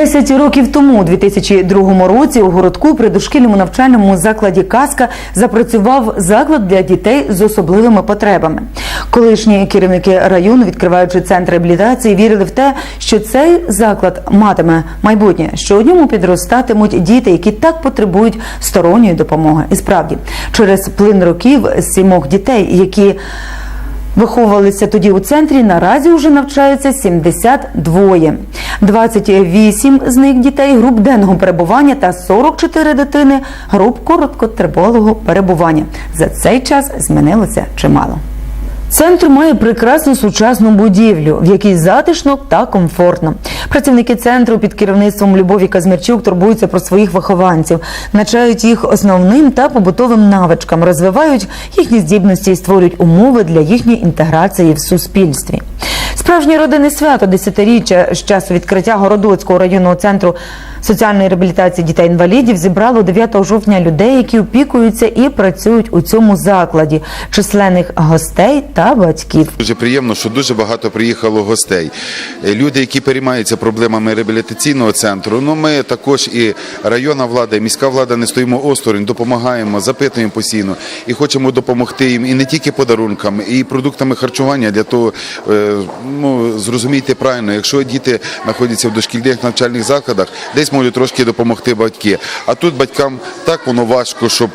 Десять років тому, у 2002 році, у городку при дошкільному навчальному закладі Казка запрацював заклад для дітей з особливими потребами. Колишні керівники району, відкриваючи центр реабілітації, вірили в те, що цей заклад матиме майбутнє, що у ньому підростатимуть діти, які так потребують сторонньої допомоги. І справді, через плин років з сімох дітей, які Виховувалися тоді у центрі. Наразі вже навчаються 72. 28 з них дітей груп денного перебування та 44 дитини груп короткотривалого перебування. За цей час змінилося чимало. Центр має прекрасну сучасну будівлю, в якій затишно та комфортно. Працівники центру під керівництвом Любові Казмірчук турбуються про своїх вихованців, навчають їх основним та побутовим навичкам, розвивають їхні здібності і створюють умови для їхньої інтеграції в суспільстві. Справжнє родинне свято десятиріччя з часу відкриття Городоцького районного центру соціальної реабілітації дітей-інвалідів зібрало 9 жовтня людей, які опікуються і працюють у цьому закладі, численних гостей та батьків. Дуже приємно, що дуже багато приїхало гостей. Е, Люди, які переймаються проблемами реабілітаційного центру. Ну ми також і районна влада, і міська влада не стоїмо осторонь, допомагаємо, запитуємо постійно і хочемо допомогти їм і не тільки подарунками, і продуктами харчування для того, е, ну зрозумійте правильно, якщо діти знаходяться в дошкільних навчальних закладах, десь можуть трошки допомогти батьки. А тут батькам так воно важко, щоб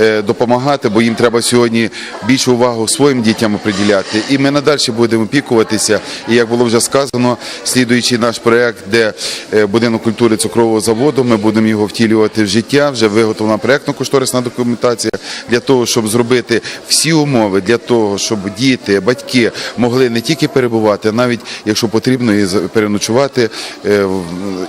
е, допомагати, бо їм треба сьогодні більшу увагу своїм дітям приділяти. І ми надалі будемо опікуватися. І як було вже сказано, слідуючий наш проект, де е, будинок культури цукрового заводу, ми будемо його втілювати в життя. Вже виготовлена проектно-кошторисна документація для того, щоб зробити всі умови для того, щоб діти, батьки могли не тільки перебувати, а навіть якщо потрібно, і переночувати е,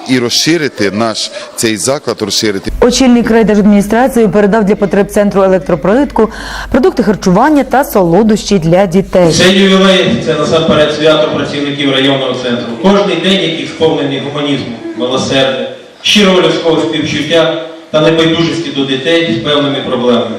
і розширити наш цей заклад, розширити. Очільник райдержадміністрації передав для потреб центру електроплитку, продукти харчування та солодощі для дітей. Цей ювілей це насамперед свято працівників районного центру. Кожний день, який сповнений гуманізму, милосердя, щирого людського співчуття та небайдужості до дітей з певними проблемами.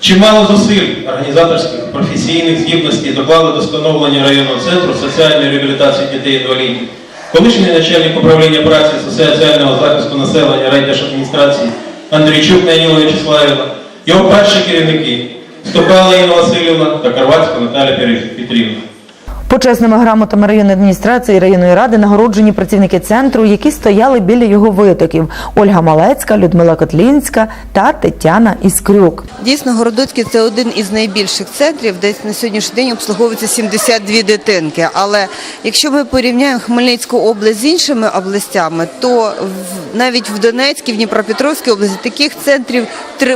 Чимало зусиль організаторських професійних здібностей доклали до встановлення районного центру соціальної реабілітації дітей-інвалідів. Колишній начальник управління праці соціального захисту населення райдержадміністрації Андрійчук Наніла Вячеславівна, його перші керівники Стопала Інна Васильівна та Карвацька Наталя Петрівна. Почесними грамотами районної адміністрації і районної ради нагороджені працівники центру, які стояли біля його витоків: Ольга Малецька, Людмила Котлінська та Тетяна Іскрюк. Дійсно, Городоцький це один із найбільших центрів, де на сьогоднішній день обслуговується 72 дитинки. Але якщо ми порівняємо Хмельницьку область з іншими областями, то навіть в Донецькій, в Дніпропетровській області таких центрів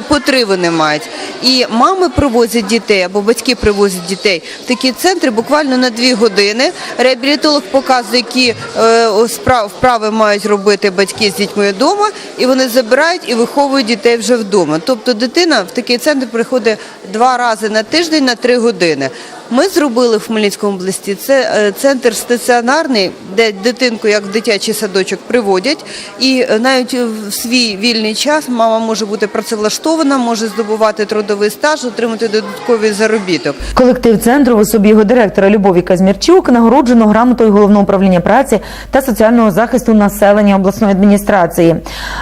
по три вони мають. І мами привозять дітей або батьки привозять дітей в такі центри буквально на дві години. Реабілітолог показує, які е, вправи мають робити батьки з дітьми вдома, і вони забирають і виховують дітей вже вдома. Тобто дитина в такий центр приходить два рази на тиждень на три години. Ми зробили в Хмельницькому області це е, центр стаціонарний, де дитинку як в дитячий садочок приводять, і е, навіть в свій вільний час мама може бути працевлаштована, може здобувати трудовий стаж, отримати додатковий заробіток. Колектив центру в особі його директора Любові Казмірчук нагороджено грамотою головного управління праці та соціального захисту населення обласної адміністрації.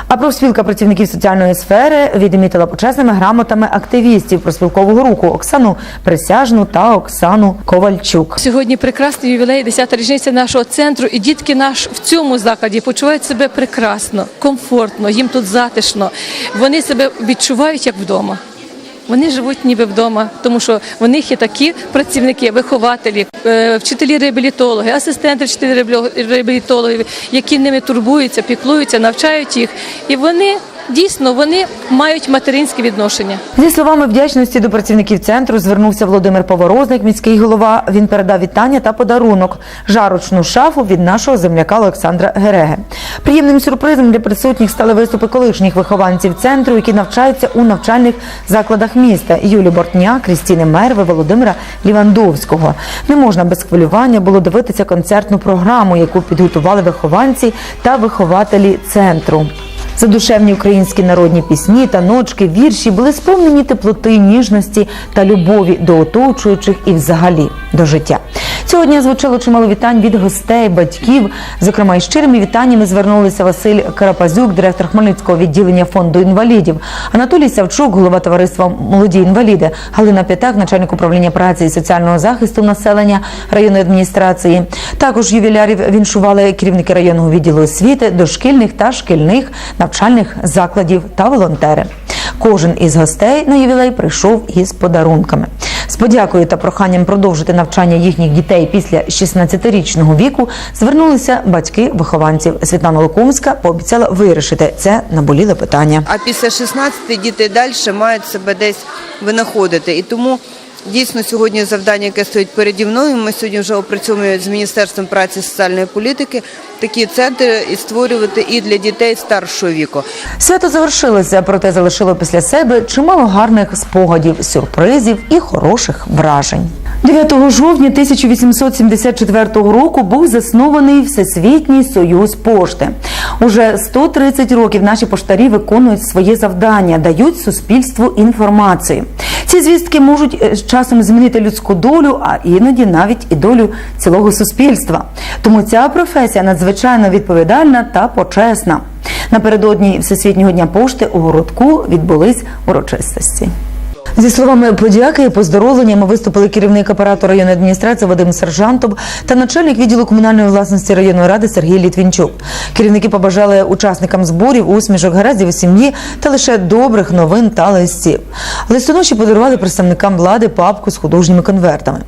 А профспілка працівників соціальної сфери відмітила почесними грамотами активістів проспілкового руху Оксану Присяжну та Оксану Ковальчук. Сьогодні прекрасний ювілей, 10-та річниця нашого центру, і дітки наш в цьому закладі почувають себе прекрасно, комфортно, їм тут затишно. Вони себе відчувають як вдома. Вони живуть ніби вдома, тому що в них є такі працівники, вихователі, е, вчителі реабілітологи, асистенти вчителі реабілітологів, які ними турбуються, піклуються, навчають їх. І вони дійсно вони мають материнське відношення. Зі словами вдячності до працівників центру звернувся Володимир Поворозник, міський голова. Він передав вітання та подарунок жарочну шафу від нашого земляка Олександра Гереге. Приємним сюрпризом для присутніх стали виступи колишніх вихованців центру, які навчаються у навчальних закладах міста Юлі Бортня, Крістіни Мерви, Володимира Лівандовського. Не можна без хвилювання було дивитися концертну програму, яку підготували вихованці та вихователі центру. Задушевні українські народні пісні таночки, вірші були сповнені теплоти, ніжності та любові до оточуючих і взагалі до життя. Цього дня звучало чимало вітань від гостей, батьків. Зокрема, із щирими вітаннями звернулися Василь Карапазюк, директор Хмельницького відділення фонду інвалідів, Анатолій Савчук, голова товариства Молоді інваліди, Галина П'ятак, начальник управління праці і соціального захисту населення районної адміністрації. Також ювілярів віншували керівники районного відділу освіти, дошкільних та шкільних навчальних закладів та волонтери. Кожен із гостей на ювілей прийшов із подарунками. З подякою та проханням продовжити навчання їхніх дітей після 16-річного віку звернулися батьки вихованців. Світлана Лукомська пообіцяла вирішити це наболіле питання. А після 16 діти далі мають себе десь винаходити. І тому дійсно сьогодні завдання, яке стоїть переді мною, ми сьогодні вже опрацьовуємо з Міністерством праці і соціальної політики такі центри і створювати і для дітей старшого віку. Свято завершилося, проте залишило після себе чимало гарних спогадів, сюрпризів і хороших вражень. 9 жовтня 1874 року був заснований Всесвітній союз пошти. Уже 130 років наші поштарі виконують своє завдання, дають суспільству інформацію. Ці звістки можуть е, часом змінити людську долю, а іноді навіть і долю цілого суспільства. Тому ця професія надзвичайно відповідальна та почесна. Напередодні Всесвітнього дня пошти у городку відбулись урочистості. Зі словами подяки і поздоровленнями виступили керівник апарату районної адміністрації Вадим Сержантов та начальник відділу комунальної власності районної ради Сергій Літвінчук. Керівники побажали учасникам зборів усмішок гараздів у сім'ї та лише добрих новин та листів. Листоноші подарували представникам влади папку з художніми конвертами.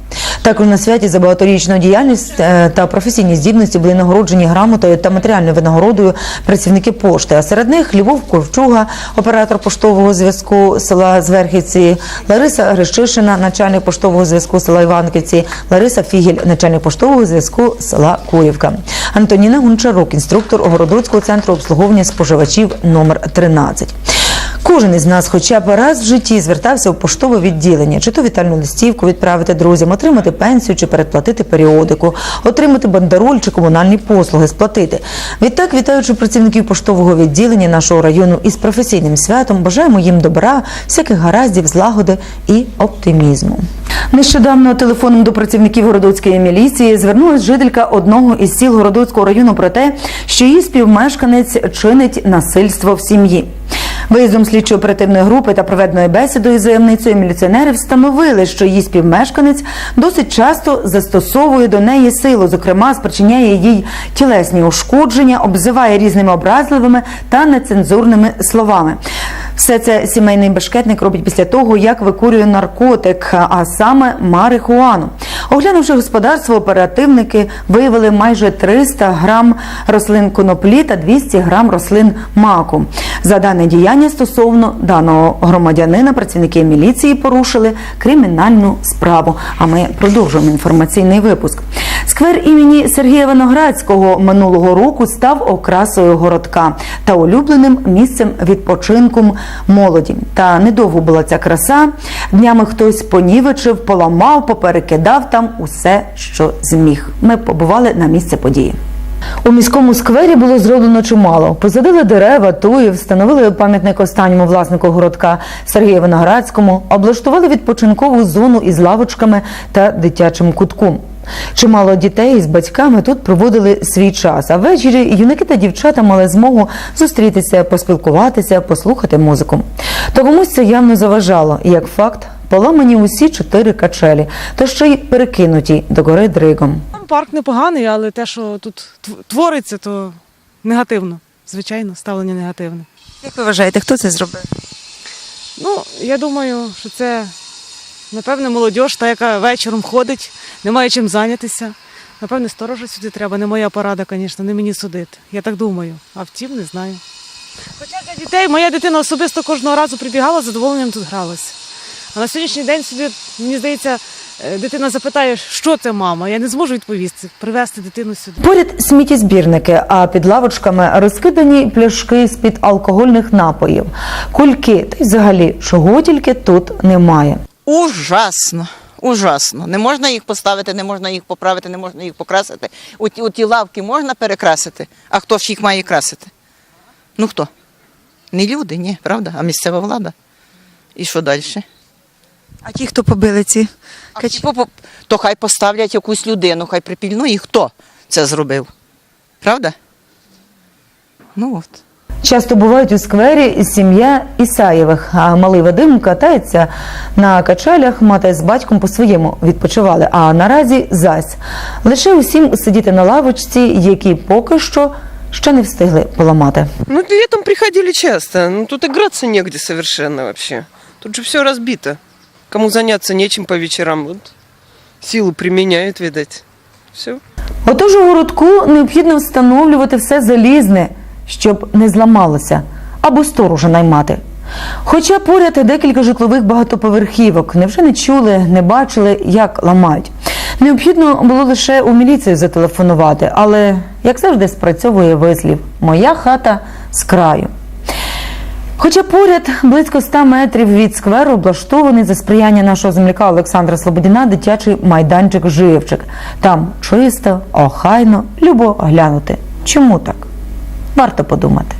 Також на святі за багаторічну діяльність е, та професійні здібності були нагороджені грамотою та матеріальною винагородою працівники пошти. А серед них Львов Ковчуга, оператор поштового зв'язку села Зверхівці, Лариса Грищишина, начальник поштового зв'язку села Іванківці, Лариса Фігіль, начальник поштового зв'язку села Курівка, Антоніна Гончарук, інструктор Огородоцького центру обслуговування споживачів номер 13. Кожен із нас, хоча б раз в житті, звертався в поштове відділення, чи то вітальну листівку відправити друзям, отримати пенсію чи передплатити періодику, отримати бандероль чи комунальні послуги, сплатити. Відтак, вітаючи працівників поштового відділення нашого району із професійним святом, бажаємо їм добра, всяких гараздів, злагоди і оптимізму. Нещодавно телефоном до працівників городоцької міліції звернулась жителька одного із сіл Городоцького району про те, що її співмешканець чинить насильство в сім'ї. Виїздом слідчої оперативної групи та проведеною бесідою з заявницею міліціонери встановили, що її співмешканець досить часто застосовує до неї силу, зокрема, спричиняє їй тілесні ушкодження, обзиває різними образливими та нецензурними словами. Все це сімейний бешкетник робить після того, як викурює наркотик, а саме марихуану. Оглянувши господарство, оперативники виявили майже 300 грам рослин коноплі та 200 грам рослин маку. За дане діяння стосовно даного громадянина працівники міліції порушили кримінальну справу. А ми продовжуємо інформаційний випуск. Сквер імені Сергія Виноградського минулого року став окрасою городка та улюбленим місцем відпочинку молоді. Та недовго була ця краса. Днями хтось понівечив, поламав, поперекидав там усе, що зміг. Ми побували на місце події. У міському сквері було зроблено чимало. Посадили дерева, туї, встановили пам'ятник останньому власнику городка Сергію Виноградському, облаштували відпочинкову зону із лавочками та дитячим кутком. Чимало дітей з батьками тут проводили свій час. А ввечері юнаки та дівчата мали змогу зустрітися, поспілкуватися, послухати музику. Та комусь це явно заважало. І як факт, поламані усі чотири качелі, та ще й перекинуті до гори дригом. Парк непоганий, але те, що тут тв- твориться, то негативно. Звичайно, ставлення негативне. Як ви вважаєте, хто це зробив? Ну, я думаю, що це, напевне, молодь, та, яка вечором ходить, не має чим зайнятися. Напевне, сторожа сюди треба, не моя порада, звісно, не мені судити. Я так думаю. А втім, не знаю. Хоча для дітей моя дитина особисто кожного разу прибігала, з задоволенням тут гралася. А на сьогоднішній день сюди, мені здається, е, дитина запитає, що це мама. Я не зможу відповісти, привезти дитину сюди. Поряд сміттєзбірники, а під лавочками розкидані пляшки з-під алкогольних напоїв, кульки та й взагалі чого тільки тут немає. Ужасно. Ужасно. Не можна їх поставити, не можна їх поправити, не можна їх покрасити. У ті, у ті лавки можна перекрасити, а хто ж їх має красити? Ну хто? Не люди, ні, правда, а місцева влада. І що далі? А ті, хто побили ці попо- то хай поставлять якусь людину, хай припільнує, хто це зробив. Правда? Ну от. Часто бувають у сквері сім'я Ісаєвих, а малий Вадим катається на качелях, мати з батьком по-своєму відпочивали. А наразі зась лише усім сидіти на лавочці, які поки що ще не встигли поламати. Ну, летом приходили часто. Ну, тут играться негде совершенно вообще. Тут же все разбито. Кому заняться нечем по вечерам. Вот. Силу применяют, видать. Все. Отож у городку необхідно встановлювати все залізне, щоб не зламалося, або сторожа наймати. Хоча поряд декілька житлових багатоповерхівок, невже не чули, не бачили, як ламають. Необхідно було лише у міліцію зателефонувати, але як завжди спрацьовує вислів Моя хата з краю. Хоча поряд близько 100 метрів від скверу облаштований за сприяння нашого земляка Олександра Слободіна дитячий майданчик Живчик. Там чисто, охайно, любо глянути. Чому так? Варто подумати.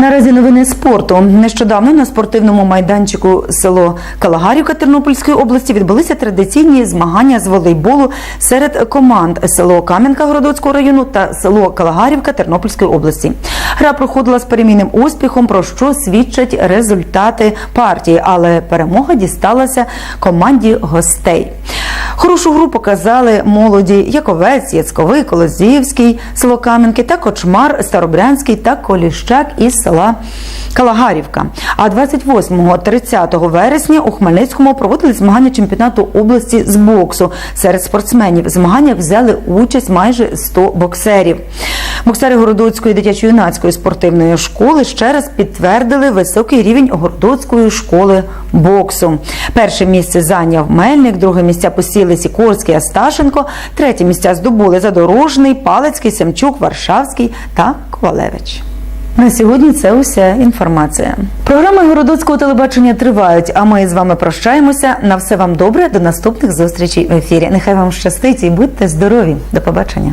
Наразі новини спорту. Нещодавно на спортивному майданчику село Калагарівка Тернопільської області відбулися традиційні змагання з волейболу серед команд село Кам'янка Городоцького району та село Калагарівка Тернопільської області. Гра проходила з перемінним успіхом, про що свідчать результати партії, але перемога дісталася команді гостей. Хорошу гру показали молоді Яковець, Яцьковий, Колозіївський, село Кам'янки та Кочмар, Старобрянський та Коліщак із села Калагарівка. А 28-30 вересня у Хмельницькому проводили змагання чемпіонату області з боксу. Серед спортсменів в змаганнях взяли участь майже 100 боксерів. Боксери Городоцької дитячо-юнацької спортивної школи ще раз підтвердили високий рівень Городоцької школи боксу. Перше місце зайняв Мельник, друге місця посіли Сікорський, Асташенко, третє місця здобули Задорожний, Палецький, Семчук, Варшавський та Ковалевич. На сьогодні це уся інформація. Програми городоцького телебачення тривають, а ми з вами прощаємося. На все вам добре. До наступних зустрічей в ефірі. Нехай вам щастить і будьте здорові. До побачення.